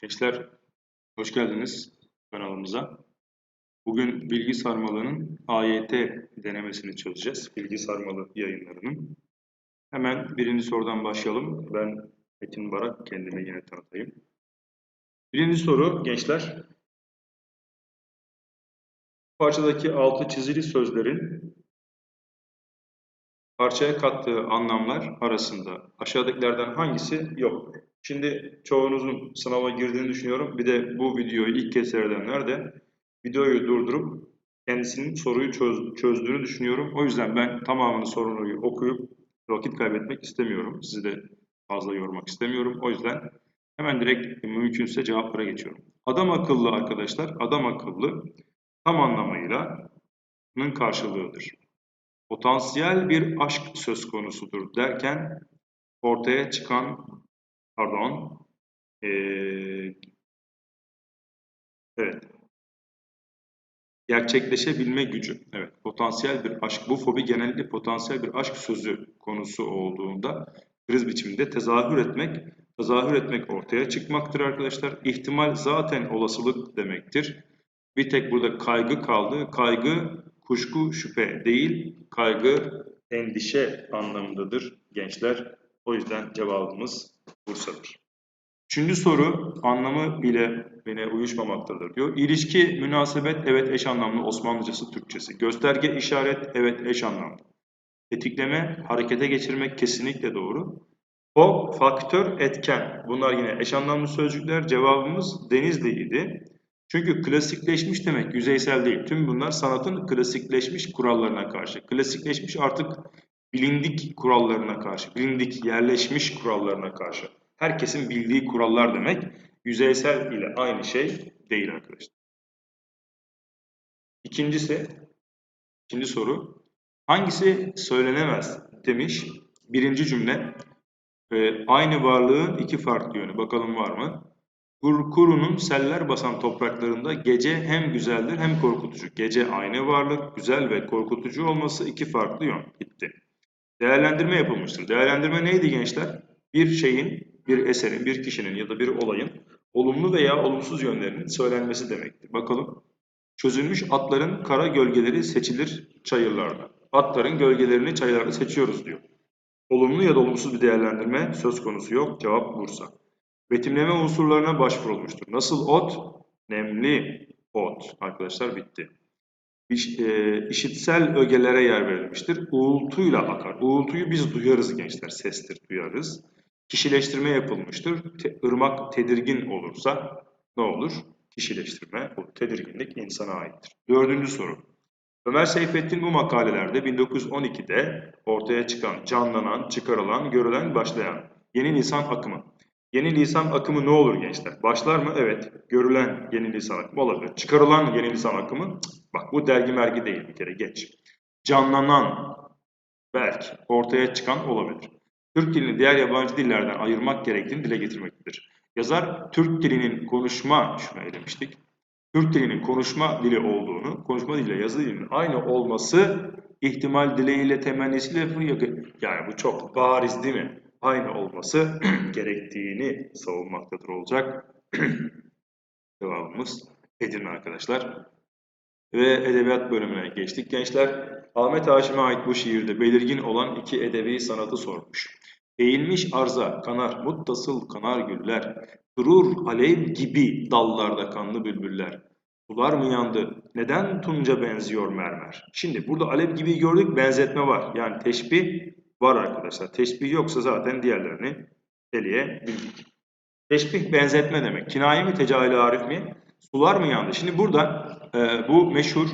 Gençler, hoş geldiniz kanalımıza. Bugün bilgi sarmalının AYT denemesini çözeceğiz. Bilgi sarmalı yayınlarının. Hemen birinci sorudan başlayalım. Ben Metin Barak, kendimi yine tanıtayım. Birinci soru gençler. Parçadaki altı çizili sözlerin parçaya kattığı anlamlar arasında aşağıdakilerden hangisi yoktur? Şimdi çoğunuzun sınava girdiğini düşünüyorum. Bir de bu videoyu ilk kez seyredenler de videoyu durdurup kendisinin soruyu çöz, çözdüğünü düşünüyorum. O yüzden ben tamamını soruyu okuyup vakit kaybetmek istemiyorum. Sizi de fazla yormak istemiyorum. O yüzden hemen direkt mümkünse cevaplara geçiyorum. Adam akıllı arkadaşlar, adam akıllı tam anlamıyla karşılığıdır. Potansiyel bir aşk söz konusudur derken ortaya çıkan pardon. Ee, evet. Gerçekleşebilme gücü. Evet potansiyel bir aşk. Bu fobi genellikle potansiyel bir aşk sözü konusu olduğunda kriz biçiminde tezahür etmek tezahür etmek ortaya çıkmaktır arkadaşlar. İhtimal zaten olasılık demektir. Bir tek burada kaygı kaldı. Kaygı kuşku şüphe değil kaygı endişe anlamındadır gençler o yüzden cevabımız Bursa'dır. Üçüncü soru anlamı bile bine uyuşmamaktadır diyor. İlişki, münasebet, evet eş anlamlı Osmanlıcası, Türkçesi. Gösterge, işaret, evet eş anlamlı. Tetikleme, harekete geçirmek kesinlikle doğru. O, faktör, etken. Bunlar yine eş anlamlı sözcükler. Cevabımız Denizli idi. Çünkü klasikleşmiş demek yüzeysel değil. Tüm bunlar sanatın klasikleşmiş kurallarına karşı. Klasikleşmiş artık bilindik kurallarına karşı, bilindik yerleşmiş kurallarına karşı. Herkesin bildiği kurallar demek. Yüzeysel ile aynı şey değil arkadaşlar. İkincisi, ikinci soru. Hangisi söylenemez demiş. Birinci cümle. E, aynı varlığın iki farklı yönü. Bakalım var mı? Kurunun seller basan topraklarında gece hem güzeldir hem korkutucu. Gece aynı varlık, güzel ve korkutucu olması iki farklı yön. Gitti. Değerlendirme yapılmıştır. Değerlendirme neydi gençler? Bir şeyin, bir eserin, bir kişinin ya da bir olayın olumlu veya olumsuz yönlerinin söylenmesi demektir. Bakalım. Çözülmüş atların kara gölgeleri seçilir çayırlarda. Atların gölgelerini çayırlarda seçiyoruz diyor. Olumlu ya da olumsuz bir değerlendirme söz konusu yok. Cevap Bursa. Betimleme unsurlarına başvurulmuştur. Nasıl ot? Nemli ot. Arkadaşlar bitti. İş, e, işitsel ögelere yer verilmiştir. Uğultuyla akar. Uğultuyu biz duyarız gençler. Sestir duyarız. Kişileştirme yapılmıştır. Te, ırmak tedirgin olursa ne olur? Kişileştirme olur. Tedirginlik insana aittir. Dördüncü soru. Ömer Seyfettin bu makalelerde 1912'de ortaya çıkan, canlanan, çıkarılan, görülen, başlayan yeni lisan akımı. Yeni lisan akımı ne olur gençler? Başlar mı? Evet. Görülen yeni lisan akımı olabilir. Çıkarılan yeni lisan akımı? Bak bu dergi mergi değil bir kere geç. Canlanan belki ortaya çıkan olabilir. Türk dilini diğer yabancı dillerden ayırmak gerektiğini dile getirmektedir. Yazar Türk dilinin konuşma, şuna elemiştik. Türk dilinin konuşma dili olduğunu, konuşma diliyle yazı dilinin aynı olması ihtimal dileğiyle temennisiyle yani bu çok bariz değil mi? Aynı olması gerektiğini savunmaktadır olacak. Cevabımız Edirne arkadaşlar. Ve edebiyat bölümüne geçtik gençler. Ahmet Haşim'e ait bu şiirde belirgin olan iki edebi sanatı sormuş. Eğilmiş arza kanar, muttasıl kanar güller, durur alev gibi dallarda kanlı bülbüller. Sular mı yandı? Neden tunca benziyor mermer? Şimdi burada alev gibi gördük, benzetme var. Yani teşbih var arkadaşlar. Teşbih yoksa zaten diğerlerini eleyebildik. Teşbih benzetme demek. Kinaye mi, tecahül arif mi? Sular mı yandı? Şimdi burada e, bu meşhur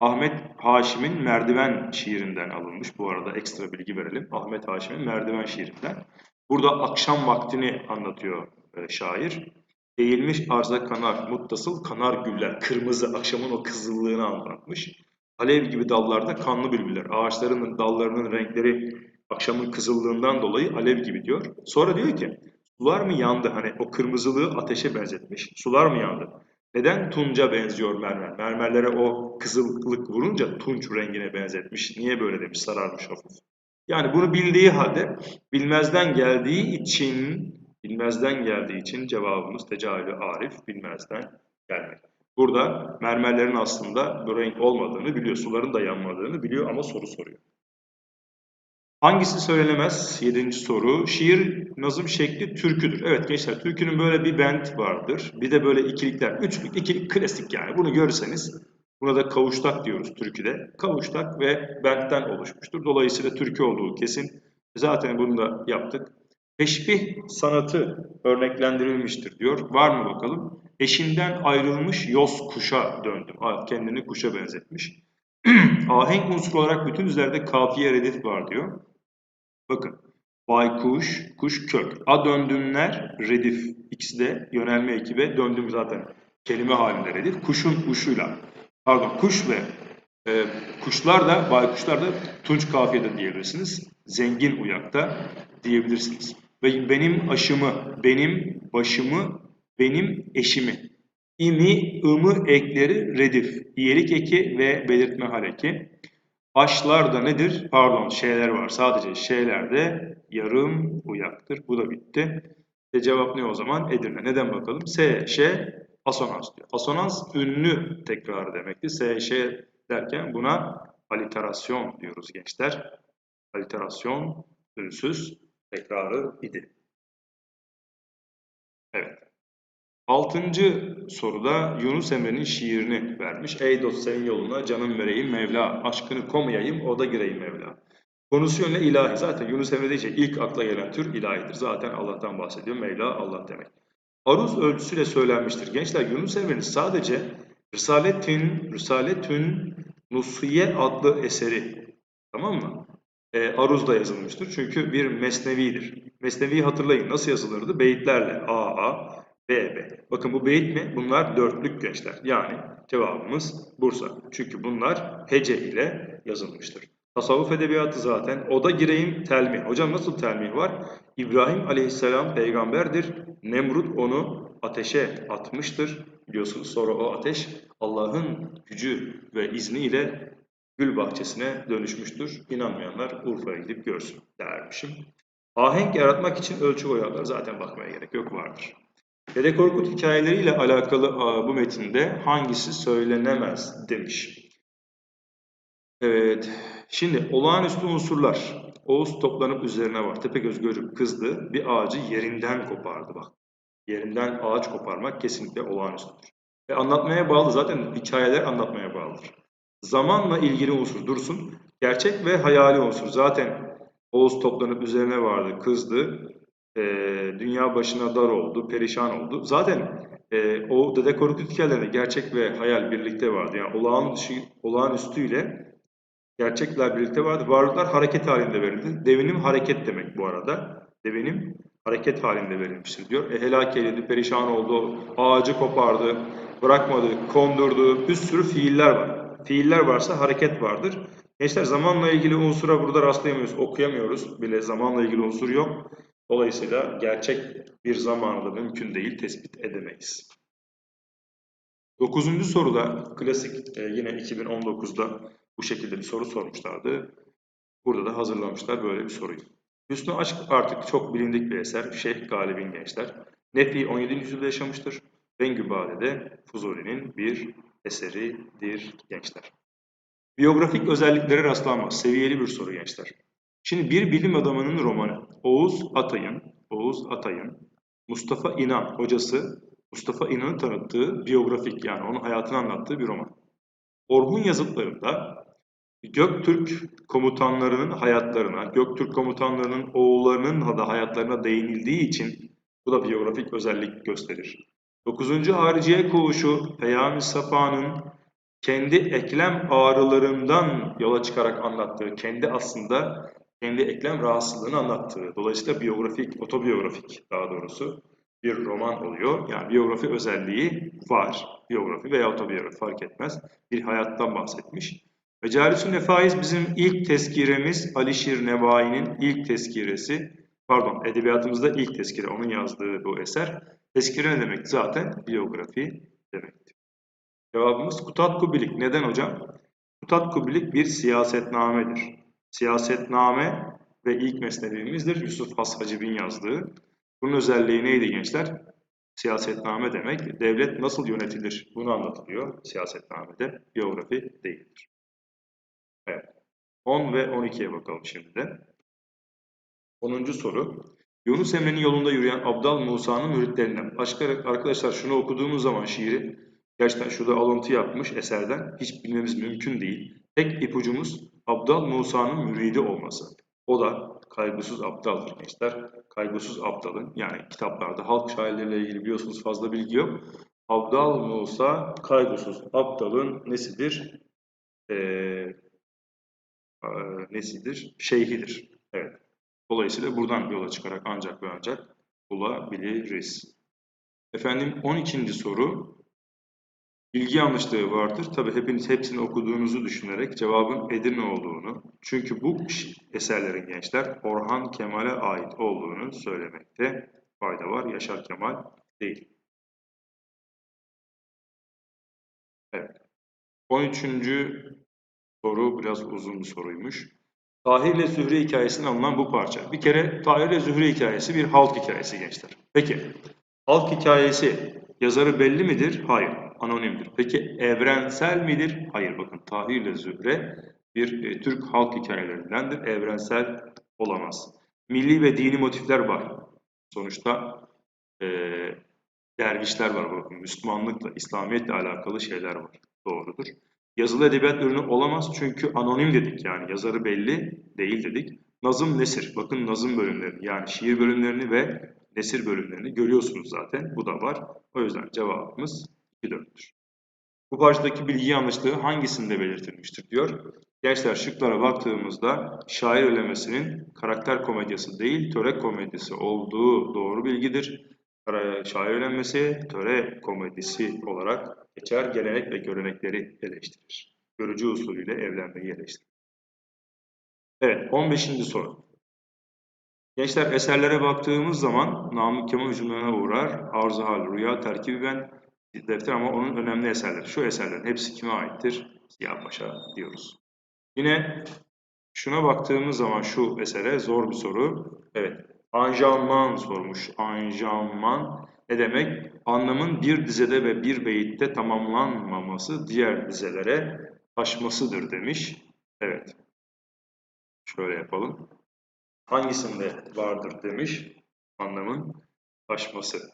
Ahmet Haşim'in Merdiven şiirinden alınmış. Bu arada ekstra bilgi verelim. Ahmet Haşim'in Merdiven şiirinden. Burada akşam vaktini anlatıyor e, şair. Eğilmiş arza kanar, muttasıl kanar güller. Kırmızı, akşamın o kızıllığını anlatmış. Alev gibi dallarda kanlı bülbüller. Ağaçların dallarının renkleri akşamın kızıllığından dolayı alev gibi diyor. Sonra diyor ki sular mı yandı? Hani o kırmızılığı ateşe benzetmiş. Sular mı yandı? Neden tunca benziyor mermer? Mermerlere o kızıllık vurunca tunç rengine benzetmiş. Niye böyle demiş sararmış hafif. Yani bunu bildiği halde bilmezden geldiği için Bilmezden geldiği için cevabımız tecahülü arif bilmezden gelmek. Burada mermerlerin aslında bu renk olmadığını biliyor, suların da yanmadığını biliyor ama soru soruyor. Hangisi söylenemez? Yedinci soru. Şiir nazım şekli türküdür. Evet gençler türkünün böyle bir bent vardır. Bir de böyle ikilikler. Üçlük, ikilik klasik yani. Bunu görürseniz buna da kavuştak diyoruz türküde. Kavuştak ve bentten oluşmuştur. Dolayısıyla türkü olduğu kesin. Zaten bunu da yaptık. Teşbih sanatı örneklendirilmiştir diyor. Var mı bakalım? Eşinden ayrılmış yoz kuşa döndüm. Kendini kuşa benzetmiş. Ahenk unsuru olarak bütün üzerinde kafiye redif var diyor. Bakın. Baykuş, kuş kök. A döndümler redif. İkisi de yönelme ekibe. Döndüm zaten kelime halinde redif. Kuşun uşuyla. Pardon kuş ve e, kuşlar da baykuşlar da tunç kafiyede diyebilirsiniz. Zengin uyakta diyebilirsiniz. Ve benim aşımı, benim başımı, benim eşimi. İmi, ımı ekleri redif. İyelik eki ve belirtme. Aşlar da nedir? Pardon şeyler var. Sadece şeylerde yarım uyaktır. Bu da bitti. E cevap ne o zaman? Edirne. Neden bakalım? S, Ş, asonans diyor. Asonans ünlü tekrar demekti. S, Ş derken buna aliterasyon diyoruz gençler. Aliterasyon ünsüz tekrarı idi. Evet. Altıncı soruda Yunus Emre'nin şiirini vermiş. Ey dost senin yoluna canım vereyim Mevla, aşkını komayayım o da gireyim Mevla. Konusu yönle ilahi. Zaten Yunus Emre deyince ilk akla gelen tür ilahidir. Zaten Allah'tan bahsediyor. Mevla Allah demek. Aruz ölçüsüyle söylenmiştir. Gençler Yunus Emre'nin sadece Risaletün, Risaletün Nusiye adlı eseri. Tamam mı? E, Aruz'da yazılmıştır. Çünkü bir mesnevidir. Mesnevi hatırlayın. Nasıl yazılırdı? Beyitlerle. A, A, B, B. Bakın bu beyit mi? Bunlar dörtlük gençler. Yani cevabımız Bursa. Çünkü bunlar hece ile yazılmıştır. Tasavvuf edebiyatı zaten. O da gireyim telmih. Hocam nasıl telmih var? İbrahim aleyhisselam peygamberdir. Nemrut onu ateşe atmıştır. Biliyorsunuz sonra o ateş Allah'ın gücü ve izniyle gül bahçesine dönüşmüştür. İnanmayanlar Urfa'ya gidip görsün dermişim. Ahenk yaratmak için ölçü koyarlar. Zaten bakmaya gerek yok vardır. Dede Korkut hikayeleriyle alakalı bu metinde hangisi söylenemez demiş. Evet. Şimdi olağanüstü unsurlar. Oğuz toplanıp üzerine var. Tepegöz görüp kızdı. Bir ağacı yerinden kopardı bak. Yerinden ağaç koparmak kesinlikle olağanüstüdür. Ve anlatmaya bağlı zaten hikayeler anlatmaya bağlıdır. Zamanla ilgili unsur dursun. Gerçek ve hayali unsur. Zaten Oğuz toplanıp üzerine vardı, kızdı. E, dünya başına dar oldu, perişan oldu. Zaten e, o Dede Korkut hikayelerinde gerçek ve hayal birlikte vardı. Yani olağan dışı, olağanüstüyle gerçekler birlikte vardı. Varlıklar hareket halinde verildi. Devinim hareket demek bu arada. Devinim hareket halinde verilmiştir diyor. E, helak edildi, perişan oldu, ağacı kopardı, bırakmadı, kondurdu. Bir sürü fiiller var. Fiiller varsa hareket vardır. Gençler zamanla ilgili unsura burada rastlayamıyoruz, okuyamıyoruz bile zamanla ilgili unsur yok. Dolayısıyla gerçek bir zamanı da mümkün değil, tespit edemeyiz. Dokuzuncu soruda klasik e, yine 2019'da bu şekilde bir soru sormuşlardı. Burada da hazırlamışlar böyle bir soruyu. Hüsnü Aşk artık çok bilindik bir eser. Şeyh Galib'in gençler. Nefi 17. yüzyılda yaşamıştır. Bengübade de Fuzuli'nin bir eseridir gençler. Biyografik özelliklere rastlanmaz. Seviyeli bir soru gençler. Şimdi bir bilim adamının romanı Oğuz Atay'ın Oğuz Atay'ın Mustafa İnan hocası Mustafa İnan'ı tanıttığı biyografik yani onun hayatını anlattığı bir roman. Orhun yazıtlarında Göktürk komutanlarının hayatlarına, Göktürk komutanlarının oğullarının da hayatlarına değinildiği için bu da biyografik özellik gösterir. 9. Hariciye Koğuşu Peyami Safa'nın kendi eklem ağrılarından yola çıkarak anlattığı, kendi aslında kendi eklem rahatsızlığını anlattığı, dolayısıyla biyografik, otobiyografik daha doğrusu bir roman oluyor. Yani biyografi özelliği var. Biyografi veya otobiyografi fark etmez. Bir hayattan bahsetmiş. Mecalis-ü Nefaiz bizim ilk tezkiremiz Alişir Nevai'nin ilk tezkiresi. Pardon edebiyatımızda ilk tezkire onun yazdığı bu eser. Tezkire ne demek? Zaten biyografi demektir. Cevabımız Kutat Kubilik. Neden hocam? Kutat Kubilik bir siyasetnamedir. Siyasetname ve ilk mesnevimizdir. Yusuf Has Hacib'in yazdığı. Bunun özelliği neydi gençler? Siyasetname demek. Devlet nasıl yönetilir? Bunu anlatılıyor siyasetnamede. Biyografi değildir. Evet. 10 ve 12'ye bakalım şimdi de. 10. soru. Yunus Emre'nin yolunda yürüyen Abdal Musa'nın müritlerinden. Başka arkadaşlar şunu okuduğumuz zaman şiiri gerçekten şurada alıntı yapmış eserden hiç bilmemiz mümkün değil. Tek ipucumuz Abdal Musa'nın müridi olması. O da kaygısız aptaldır gençler. Kaygısız aptalın yani kitaplarda halk şairleriyle ilgili biliyorsunuz fazla bilgi yok. Abdal Musa kaygısız aptalın nesidir? Ee, e, nesidir? Şeyhidir. Evet. Dolayısıyla buradan yola çıkarak ancak ve ancak bulabiliriz. Efendim 12. soru. Bilgi yanlışlığı vardır. Tabi hepiniz hepsini okuduğunuzu düşünerek cevabın Edirne olduğunu, çünkü bu eserlerin gençler Orhan Kemal'e ait olduğunu söylemekte fayda var. Yaşar Kemal değil. Evet. 13. soru biraz uzun bir soruymuş. Tahir ile Zühre hikayesinden alınan bu parça. Bir kere Tahir ile Zühre hikayesi bir halk hikayesi gençler. Peki, halk hikayesi yazarı belli midir? Hayır, anonimdir. Peki evrensel midir? Hayır, bakın Tahir ile Zühre bir e, Türk halk hikayelerindendir. Evrensel olamaz. Milli ve dini motifler var. Sonuçta e, dervişler var bakın. Müslümanlıkla, İslamiyetle alakalı şeyler var. Doğrudur. Yazılı edebiyat ürünü olamaz çünkü anonim dedik yani yazarı belli değil dedik. Nazım nesir. Bakın nazım bölümlerini yani şiir bölümlerini ve nesir bölümlerini görüyorsunuz zaten. Bu da var. O yüzden cevabımız 2-4'tür. Bu parçadaki bilgi yanlışlığı hangisinde belirtilmiştir diyor. Gençler şıklara baktığımızda şair ölemesinin karakter komedyası değil töre komedyası olduğu doğru bilgidir. Şair ölenmesi töre komedisi olarak geçer, gelenek ve görenekleri eleştirir. Görücü usulüyle evlenmeyi eleştirir. Evet, 15. soru. Gençler eserlere baktığımız zaman Namık Kemal hücumlarına uğrar. Arzu hal, rüya, terkibi ben, defter ama onun önemli eserleri. Şu eserlerin hepsi kime aittir? Siyah Paşa diyoruz. Yine şuna baktığımız zaman şu esere zor bir soru. Evet, anjanman sormuş. Anjanman ne demek? Anlamın bir dizede ve bir beyitte tamamlanmaması diğer dizelere taşmasıdır demiş. Evet. Şöyle yapalım. Hangisinde vardır demiş anlamın taşması.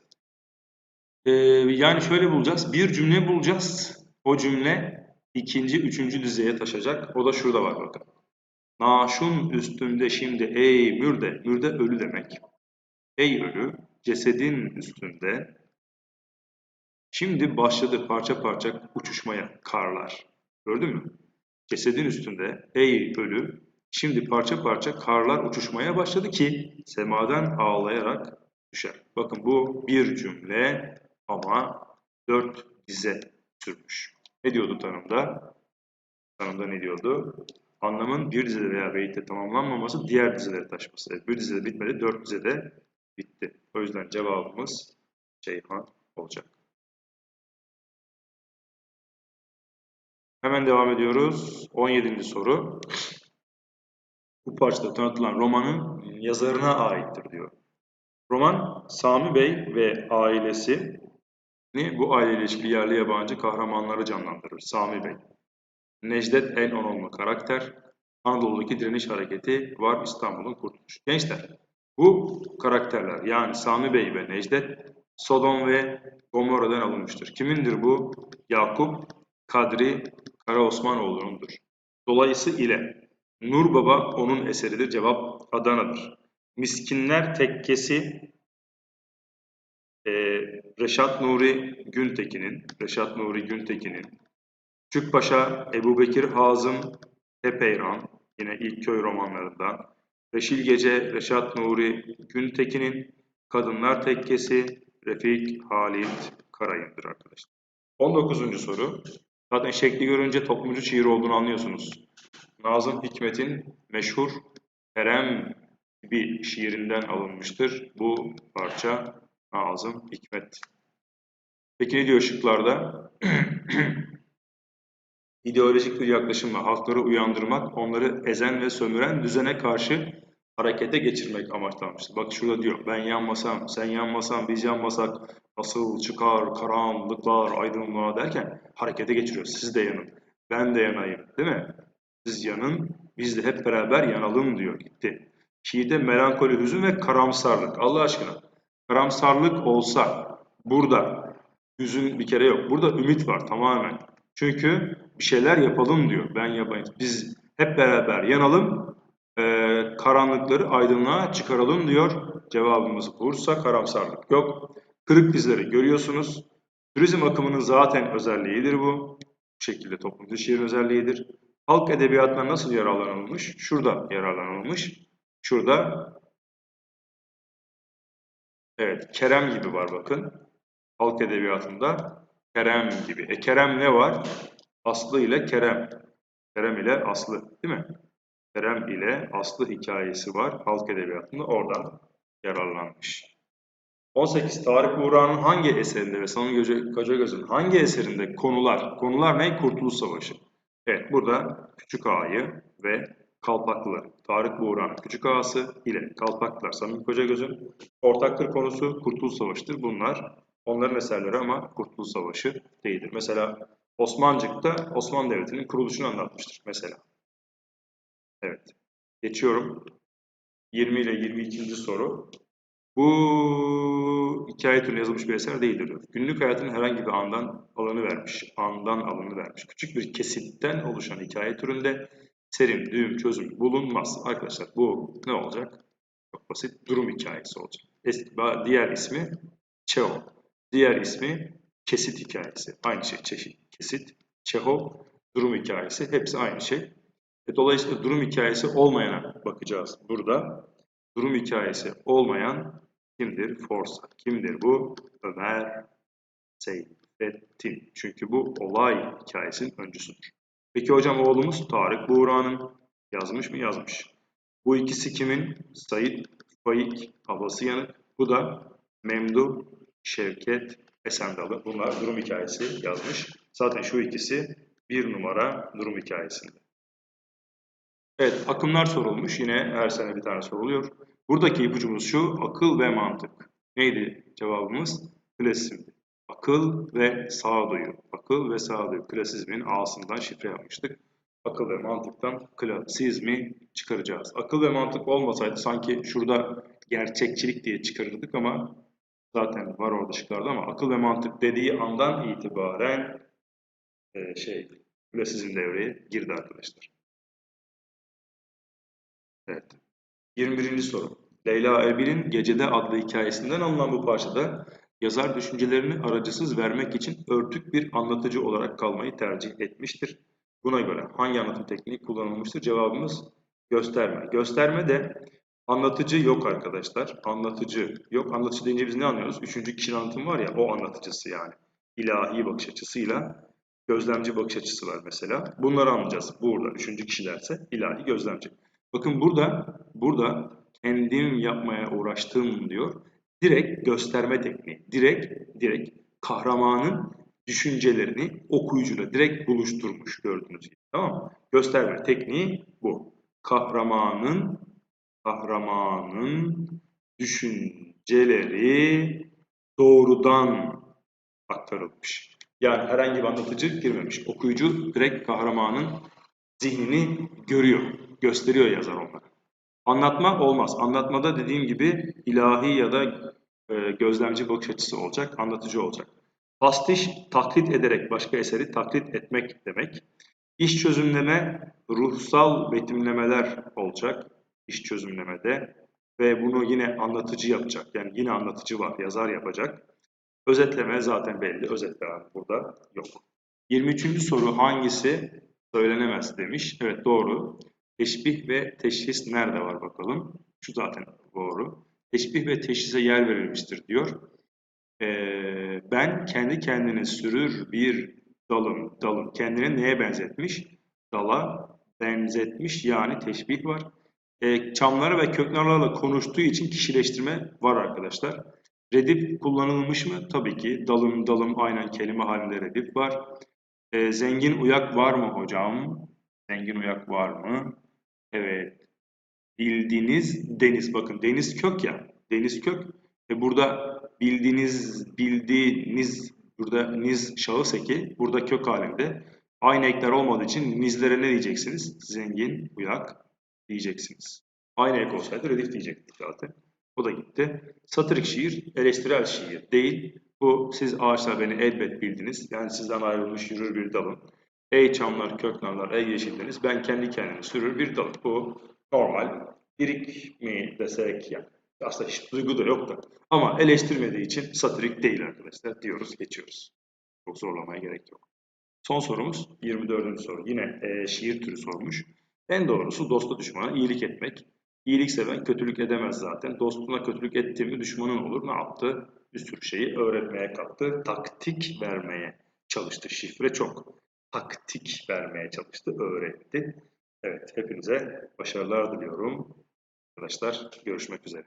Ee, yani şöyle bulacağız. Bir cümle bulacağız. O cümle ikinci, üçüncü dizeye taşacak. O da şurada var bakın. Naşun üstünde şimdi ey mürde. Mürde ölü demek. Ey ölü cesedin üstünde şimdi başladı parça parça uçuşmaya karlar. Gördün mü? Cesedin üstünde ey ölü şimdi parça parça karlar uçuşmaya başladı ki semadan ağlayarak düşer. Bakın bu bir cümle ama dört dize sürmüş. Ne diyordu tanımda? Tanımda ne diyordu? Anlamın bir dizede veya beyitte tamamlanmaması diğer dizelere taşması. Bir dizede bitmedi, dört dizede bitti. O yüzden cevabımız Ceyhan olacak. Hemen devam ediyoruz. 17. soru. Bu parçada tanıtılan romanın yazarına aittir diyor. Roman Sami Bey ve ailesi bu aileyle ilişkili yerli yabancı kahramanları canlandırır. Sami Bey. Necdet en ononlu karakter. Anadolu'daki direniş hareketi var İstanbul'un kurtuluşu. Gençler bu karakterler yani Sami Bey ve Necdet Sodom ve Gomorra'dan alınmıştır. Kimindir bu? Yakup Kadri Karaosmanoğlu'nundur. Dolayısıyla Nur Baba onun eseridir. Cevap Adana'dır. Miskinler Tekkesi e, Reşat Nuri Güntekin'in Reşat Nuri Güntekin'in Küçükpaşa Ebu Bekir Hazım Tepeyran yine ilk köy romanlarından Reşil Gece Reşat Nuri Güntekin'in Kadınlar Tekkesi Refik Halit Karayın'dır arkadaşlar. 19. soru. Zaten şekli görünce toplumcu şiir olduğunu anlıyorsunuz. Nazım Hikmet'in meşhur Erem bir şiirinden alınmıştır. Bu parça Nazım Hikmet. Peki ne diyor şıklarda? ideolojik bir yaklaşımla halkları uyandırmak, onları ezen ve sömüren düzene karşı harekete geçirmek amaçlanmıştır. Bak şurada diyor ben yanmasam, sen yanmasan, biz yanmasak nasıl çıkar karanlıklar aydınlığa derken harekete geçiriyor. Siz de yanın, ben de yanayım değil mi? Siz yanın, biz de hep beraber yanalım diyor gitti. Şiirde melankoli, hüzün ve karamsarlık. Allah aşkına karamsarlık olsa burada hüzün bir kere yok. Burada ümit var tamamen. Çünkü bir şeyler yapalım diyor. Ben yapayım. Biz hep beraber yanalım, e, karanlıkları aydınlığa çıkaralım diyor. Cevabımız Bursa karamsarlık yok. Kırık dizleri görüyorsunuz. Turizm akımının zaten özelliğidir bu. Bu şekilde toplumcu şiirin özelliğidir. Halk edebiyatına nasıl yararlanılmış? Şurada yararlanılmış. Şurada evet Kerem gibi var bakın. Halk edebiyatında Kerem gibi. E Kerem ne var? Aslı ile Kerem. Kerem ile Aslı değil mi? Kerem ile Aslı hikayesi var. Halk edebiyatında oradan yararlanmış. 18. Tarık Buğra'nın hangi eserinde ve Göce, Kocagöz'ün hangi eserinde konular? Konular ne? Kurtuluş Savaşı. Evet burada Küçük Ağa'yı ve Kalpaklıları. Tarık Buğra'nın Küçük Ağası ile Kalpaklılar Samim Kocagöz'ün ortaktır konusu Kurtuluş Savaşı'dır. Bunlar onların eserleri ama Kurtuluş Savaşı değildir. Mesela Osmancık'ta Osmanlı Devleti'nin kuruluşunu anlatmıştır mesela. Evet. Geçiyorum. 20 ile 22. soru. Bu hikaye türüne yazılmış bir eser değildir diyor. Günlük hayatın herhangi bir andan alanı vermiş. Andan alanı vermiş. Küçük bir kesitten oluşan hikaye türünde serim, düğüm, çözüm bulunmaz. Arkadaşlar bu ne olacak? Çok basit. Durum hikayesi olacak. Eski, diğer ismi Çehov. Diğer ismi kesit hikayesi. Aynı şey çeşit. Kesit, Çehov, durum hikayesi. Hepsi aynı şey. E, dolayısıyla durum hikayesi olmayana bakacağız burada. Durum hikayesi olmayan kimdir? Forsa. Kimdir bu? Ömer Seyfettin. Çünkü bu olay hikayesinin öncüsüdür. Peki hocam oğlumuz Tarık Buğra'nın yazmış mı? Yazmış. Bu ikisi kimin? Sayit Faik, ablası yanık. Bu da Memdu Şevket Esendalı. Bunlar durum hikayesi yazmış. Zaten şu ikisi bir numara durum hikayesinde. Evet, akımlar sorulmuş. Yine her sene bir tane soruluyor. Buradaki ipucumuz şu, akıl ve mantık. Neydi cevabımız? Klasizmdi. Akıl ve sağduyu. Akıl ve sağduyu. Klasizmin A'sından şifre yapmıştık. Akıl ve mantıktan klasizmi çıkaracağız. Akıl ve mantık olmasaydı sanki şurada gerçekçilik diye çıkarırdık ama zaten var orada şıklarda ama akıl ve mantık dediği andan itibaren e, şey klasizm devreye girdi arkadaşlar. Evet. 21. soru. Leyla Erbil'in Gecede adlı hikayesinden alınan bu parçada yazar düşüncelerini aracısız vermek için örtük bir anlatıcı olarak kalmayı tercih etmiştir. Buna göre hangi anlatım tekniği kullanılmıştır? Cevabımız gösterme. Gösterme de anlatıcı yok arkadaşlar. Anlatıcı yok. Anlatıcı deyince biz ne anlıyoruz? Üçüncü kişinin anlatımı var ya o anlatıcısı yani. İlahi bakış açısıyla gözlemci bakış açısı var mesela. Bunları anlayacağız. Burada üçüncü kişilerse ilahi gözlemci. Bakın burada burada kendim yapmaya uğraştım diyor. Direkt gösterme tekniği. Direkt direkt kahramanın düşüncelerini okuyucuyla direkt buluşturmuş gördüğünüz gibi. Tamam mı? Gösterme tekniği bu. Kahramanın kahramanın düşünceleri doğrudan aktarılmış. Yani herhangi bir anlatıcı girmemiş. Okuyucu direkt kahramanın zihnini görüyor gösteriyor yazar onlara. Anlatma olmaz. Anlatmada dediğim gibi ilahi ya da e, gözlemci bakış açısı olacak, anlatıcı olacak. Pastiş, taklit ederek başka eseri taklit etmek demek. İş çözümleme, ruhsal betimlemeler olacak iş çözümlemede ve bunu yine anlatıcı yapacak. Yani yine anlatıcı var, yazar yapacak. Özetleme zaten belli, özetleme burada yok. 23. soru hangisi söylenemez demiş. Evet doğru. Teşbih ve teşhis nerede var bakalım. Şu zaten doğru. Teşbih ve teşhise yer verilmiştir diyor. Ee, ben kendi kendine sürür bir dalım, dalım. Kendini neye benzetmiş? Dala benzetmiş yani teşbih var. Ee, çamları ve köknarlarla konuştuğu için kişileştirme var arkadaşlar. Redif kullanılmış mı? Tabii ki. Dalım dalım aynen kelime halinde redif var. Ee, zengin uyak var mı hocam? Zengin uyak var mı? Evet. Bildiğiniz deniz. Bakın deniz kök ya. Deniz kök. Ve burada bildiğiniz, bildiğiniz burada niz şahıs eki. Burada kök halinde. Aynı ekler olmadığı için nizlere ne diyeceksiniz? Zengin, uyak diyeceksiniz. Aynı ek olsaydı redif diyecektik zaten. O da gitti. Satırık şiir, eleştirel şiir değil. Bu siz ağaçlar beni elbet bildiniz. Yani sizden ayrılmış yürür bir dalım. Ey çamlar, köknarlar, ey yeşil deniz. Ben kendi kendimi sürür bir dalım. Bu normal. Lirik mi desek ya. Aslında hiç duygu da yok da. Ama eleştirmediği için satirik değil arkadaşlar diyoruz, geçiyoruz. Çok zorlamaya gerek yok. Son sorumuz 24. soru. Yine e, şiir türü sormuş. En doğrusu dosta düşmana iyilik etmek. İyilik seven kötülük edemez zaten. Dostuna kötülük etti mi düşmanın olur. Ne yaptı? Bir sürü şeyi öğretmeye kalktı. Taktik vermeye çalıştı. Şifre çok. Taktik vermeye çalıştı, öğretti. Evet, hepinize başarılar diliyorum. Arkadaşlar görüşmek üzere.